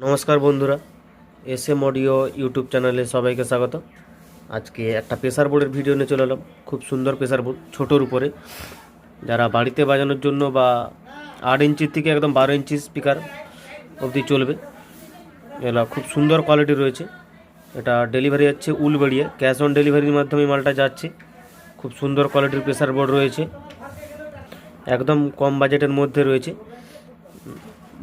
নমস্কার বন্ধুরা S M audio YouTube চ্যানেলে সবাইকে স্বাগত। আজকে একটা প্রেসার বোর্ডের ভিডিও নিয়ে চলে এলাম, খুব সুন্দর প্রেসার বোর্ড, ছোটোর উপরে। যারা বাড়িতে বাজানোর জন্য বা আট ইঞ্চির থেকে একদম বারো ইঞ্চি স্পিকার অবধি চলবে এগুলো খুব সুন্দর কোয়ালিটি রয়েছে। এটা ডেলিভারি যাচ্ছে উলবেড়িয়ে ক্যাশ অন ডেলিভারির মাধ্যমে মালটা যাচ্ছে। খুব সুন্দর কোয়ালিটির প্রেসার বোর্ড রয়েছে, একদম কম বাজেটের মধ্যে রয়েছে।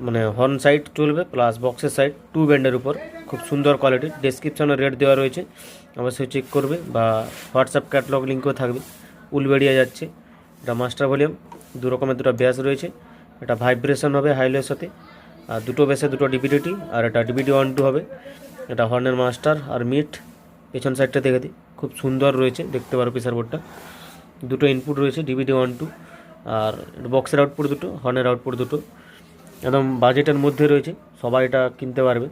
মানে হর্ন সাইড চলবে প্লাস বক্সের সাইড টু ব্যান্ডের উপর। খুব সুন্দর কোয়ালিটির ডেসক্রিপশনে রেট দেওয়া রয়েছে। অবশ্যই চেক করবে বা হোয়াটসঅ্যাপ ক্যাটলগ লিঙ্কও থাকবে। উল উলবেড়িয়া যাচ্ছে। এটা মাস্টার ভলিউম দু রকমের দুটো ব্যাস রয়েছে। এটা ভাইব্রেশন হবে হাইলের সাথে। আর দুটো ব্যাসে দুটো ডিবিডিটি আর এটা ডিবিডি ওয়ান টু হবে। এটা হর্নের মাস্টার আর মিট পেছন সাইডটা দেখে দিই। খুব সুন্দর রয়েছে। দেখতে পারো প্রেসার বোর্ডটা দুটো ইনপুট রয়েছে ডিবিডি ওয়ান টু আর বক্সের আউটপুট দুটো হর্নের আউটপুট দুটো। একদম বাজেটের মধ্যে রয়েছে, সবাই এটা কিনতে পারবে।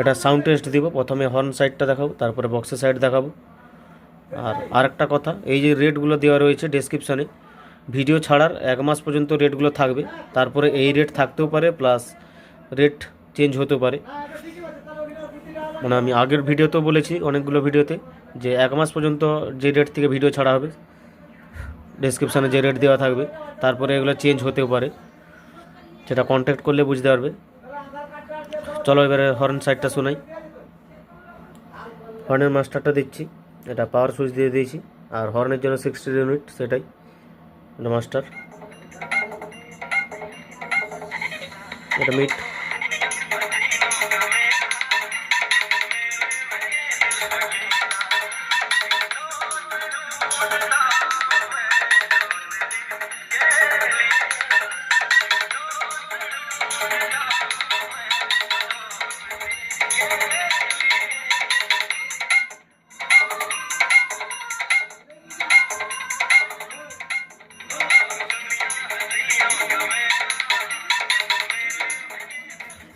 এটা সাউন্ড টেস্ট দিব, প্রথমে হর্ন সাইডটা দেখাবো, তারপরে বক্সের সাইড দেখাবো। আর আরেকটা কথা, এই যে রেটগুলো দেওয়া রয়েছে ডেসক্রিপশানে ভিডিও ছাড়ার এক মাস পর্যন্ত রেটগুলো থাকবে, তারপরে এই রেট থাকতেও পারে প্লাস রেট চেঞ্জ হতে পারে। মানে আমি আগের ভিডিওতেও বলেছি অনেকগুলো ভিডিওতে যে এক মাস পর্যন্ত যে রেট থেকে ভিডিও ছাড়া হবে ডেসক্রিপশানে যে রেট দেওয়া থাকবে, তারপরে এগুলো চেঞ্জ হতেও পারে। সেটা কন্ট্যাক্ট করলে বুঝতে পারবে। চলো এবারে হর্ন সাইডটা শোনাই। হর্নের মাস্টারটা দিচ্ছি। এটা পাওয়ার সুইচ দিয়ে দিয়েছি। আর হর্নের জন্য সিক্সটি ইউনিট সেটাই। এটা মাস্টার এটা মিট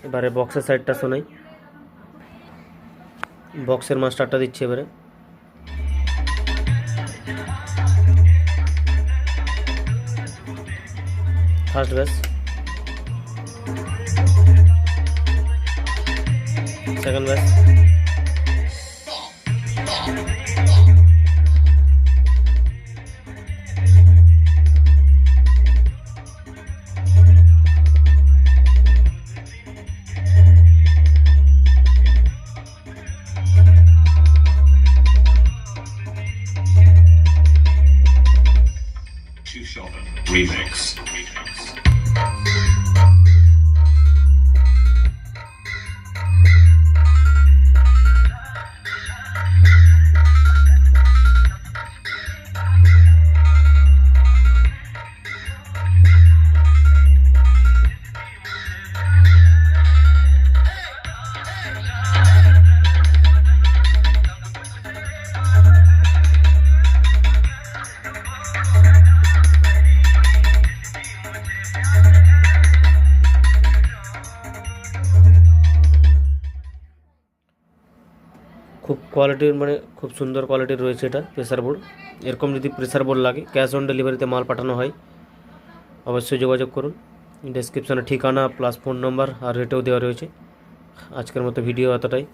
এবারে বক্সের সাইডটা শোনাই। বক্সের মাস্টারটা দিচ্ছে এবারে। ফার্স্ট ব্যাস সেকেন্ড ব্যাস Two Shot Remix. Remix. কোয়ালিটির মানে খুব সুন্দর কোয়ালিটির রয়েছে এটা প্রেসার বোর্ড এরকম যদি প্রেসার বোর্ড লাগে ক্যাশ অন ডেলিভারিতে মাল পাঠানো হয়, অবশ্যই যোগাযোগ করুন। ডেসক্রিপশনে ঠিকানা প্লাস ফোন নম্বর আর রেটেও দেওয়া রয়েছে। আজকের মতো ভিডিও এতটাই।